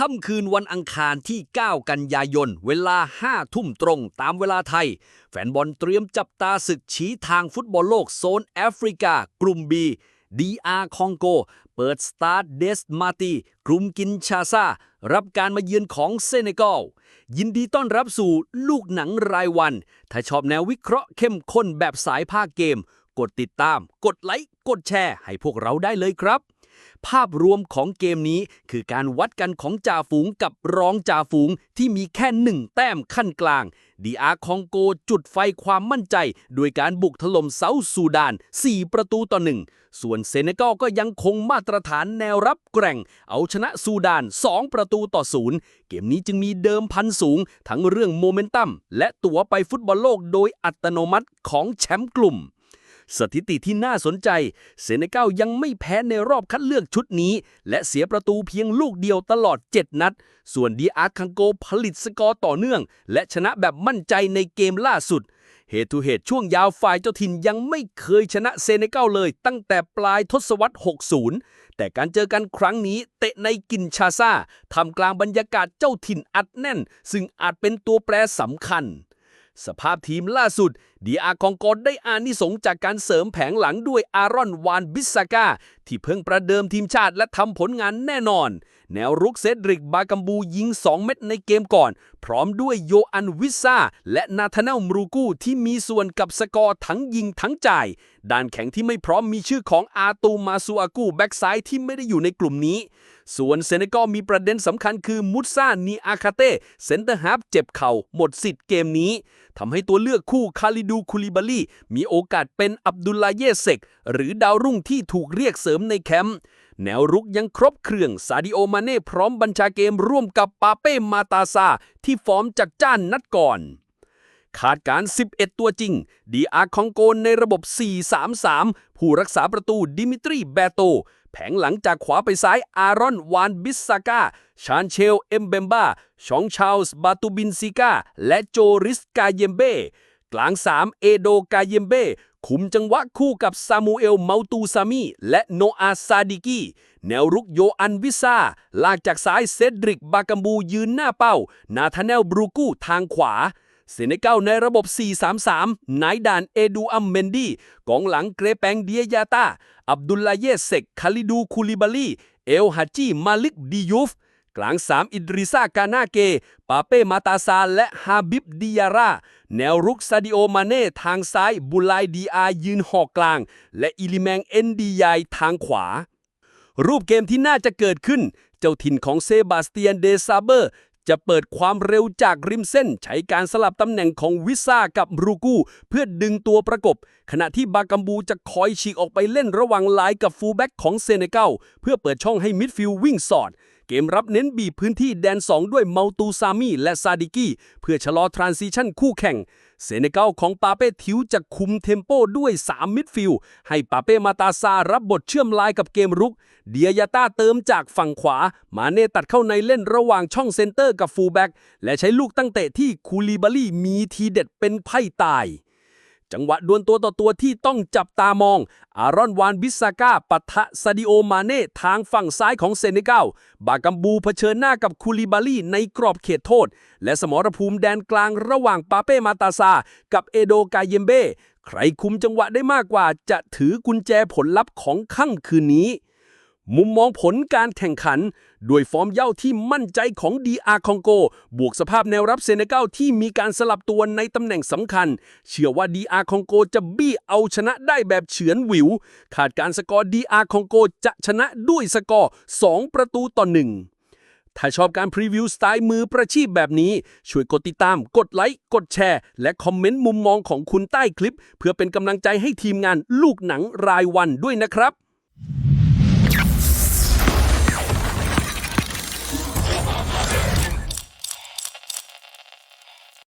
ค่ำคืนวันอังคารที่ 9 กันยายน เวลา 5 ทุ่มตรงตามเวลาไทย แฟนบอลเตรียมจับตาศึกชี้ทางฟุตบอลโลกโซนแอฟริกา กลุ่ม B DR คองโก เปิดสตาร์ทเดสมาตีกลุ่มกินชาซารับการมาเยือนของเซเนกัลยินดีต้อนรับสู่ลูกหนังรายวัน ถ้าชอบแนววิเคราะห์เข้มข้นแบบสายภาคเกม กดติดตาม กดไลค์ กดแชร์ ให้พวกเราได้เลยครับ ภาพรวมของเกมนี้คือการวัดกันของจ่าฝูงกับรองจ่าฝูงที่มีแค่หนึ่งแต้มขั้นกลางดีอาร์คองโกจุดไฟความมั่นใจโดยการบุกถล่มเซาท์ซูดาน 4 ประตูต่อหนึ่งส่วนเซเนกัลก็ยังคงมาตรฐานแนวรับแกร่ง เอาชนะซูดาน 2 ประตูต่อศูนย์เกมนี้จึงมีเดิมพันสูง ทั้งเรื่องโมเมนตัมและตั๋วไปฟุตบอลโลกโดยอัตโนมัติของแชมป์กลุ่ม สถิติที่น่าสนใจ เซเนกัลยังไม่แพ้ในรอบคัดเลือกชุดนี้ และเสียประตูเพียงลูกเดียวตลอด 7 นัด ส่วนดีอาร์คังโกผลิตสกอร์ต่อเนื่อง และชนะแบบมั่นใจในเกมล่าสุดเหตุทุเหตุช่วงยาวฝ่ายเจ้าถิ่นยังไม่เคยชนะเซเนกัลเลย ตั้งแต่ปลายทศวรรษ 60 แต่การเจอกันครั้งนี้เตะในกินชาซาทำกลางบรรยากาศเจ้าถิ่นอัดแน่น ซึ่งอาจเป็นตัวแปรสำคัญ สภาพทีมล่าสุดดีอาคองกอได้อานิสงจากการเสริมแผงหลังด้วยอารอนวานบิสซาก้าที่เพิ่งประเดิมทีมชาติและทำผลงานแน่นอน แนวรุกเซดริกบากัมบูยิง 2 เม็ดในเกมก่อน พร้อมด้วยโยอันวิซาและนาธาเนลมรูกูที่มีส่วนกับสกอร์ทั้งยิงทั้งจ่าย ด้านแข็งที่ไม่พร้อมมีชื่อของอาตูมาซูอากูแบ็กซ้ายที่ไม่ได้อยู่ในกลุ่มนี้ ส่วนเซเนกัลมีประเด็นสำคัญคือมุตซานีอาคาเต้เซนเตอร์ฮาฟเจ็บเข่าหมดสิทธิ์เกมนี้ ทำให้ตัวเลือกคู่คาลิดูคูลิบาลีมีโอกาสเป็นอับดุลลาเยเซกหรือดาวรุ่งที่ถูกเรียกเสริมในแคมป์แนวรุกยังครบเครื่องซาดิโอมาเน่พร้อมบัญชาเกมร่วมกับปาเป้มาตาซาที่ฟอร์มจากจ้านนัดก่อนขาดการ 11 ตัวจริง ดีอาร์คองโกนในระบบ 4-3-3 ผู้รักษาประตูดิมิตรี แบโต แผงหลังจากขวาไปซ้าย อารอน วานบิสซาก้า ชานเชล เอมเบมบา ชองชาลส์ บาตูบินซิก้า และโจริส กาเยมเบ้ กลาง 3 เอโด กาเยมเบ้ คุมจังหวะคู่กับซามูเอล เมาตูซามี และโนอาซาดิกีแนวรุกโยอันวิซาลากจากซ้ายเซดริก บากัมบูยืนหน้าเป้า นาธาเนล บรูกูทางขวา เซเนกัลในระบบ 4-3-3 นายด่านเอดูอัมเมนดีกองหลังเกรแปงเดียยาตา อับดุลลาเยเซกคาลิดูคูลิบาลี เอลฮัจีมาลิกดิยูฟ กลาง 3 อิดริซากานาเก ปาเป้มาตาซาและฮาบิบดิยารา แนวรุกซาดิโอมาเน่ทางซ้าย บุไลดีอายืนหอกกลาง และอิลิแมงเอ็นดียายทางขวา รูปเกมที่น่าจะเกิดขึ้น เจ้าถิ่นของเซบาสเตียนเดซาเบอร์ จะเปิดความเร็วจากริมเส้น ใช้การสลับตำแหน่งของวิซ่ากับรูกู เพื่อดึงตัวประกบ ขณะที่บากัมบูจะคอยฉีกออกไปเล่นระหว่างไลายกับฟูลแบ็กของเซเนกัลเพื่อเปิดช่องให้มิดฟิลด์วิ่งสอด เกมรับเน้นบีบพื้นที่แดน 2 ด้วยเมาตูซามีและซาดิกี้เพื่อชะลอทรานซิชันคู่แข่ง เซเนกัลของปาเป้ทิวจะคุมเทมโปด้วย 3 มิดฟิลด์ให้ปาเป้มาตาซารับบทเชื่อมลายกับเกมรุก เดียยาต้าเติมจากฝั่งขวา มาเน่ตัดเข้าในเล่นระหว่างช่องเซนเตอร์กับฟูลแบ็กและใช้ลูกตั้งเตะที่คูลีบาลีมีทีเด็ดเป็นไพ่ตาย จังหวะดวลตัวต่อตัวที่ต้องจับตามอง อารอนวานบิสซาก้าปะทะซาดิโอมาเน่ทางฝั่งซ้ายของเซเนกัลบากัมบูเผชิญหน้ากับคูลิบาลีในกรอบเขตโทษ และสมรภูมิแดนกลางระหว่างปาเป้มาตาซา กับเอโดกาเยมเบ้ ใครคุมจังหวะได้มากกว่าจะถือกุญแจผลลัพธ์ของค่ำคืนนี้ มุมมองผลการแข่งขัน ด้วยฟอร์มเย่าที่มั่นใจของ DR คองโก บวกสภาพแนวรับเซเนกัลที่มีการสลับตัวในตำแหน่งสำคัญ เชื่อว่า DR คองโกจะบี้เอาชนะได้แบบเฉือนหวิว ขาดการสกอร์ DR คองโกจะชนะด้วยสกอร์ 2 ประตูต่อหนึ่งถ้าชอบการพรีวิวสไตล์มือประชีพแบบนี้ ช่วยกดติดตาม กดไลค์ กดแชร์ และคอมเมนต์มุมมองของคุณใต้คลิป เพื่อเป็นกำลังใจให้ทีมงานลูกหนังรายวันด้วยนะครับ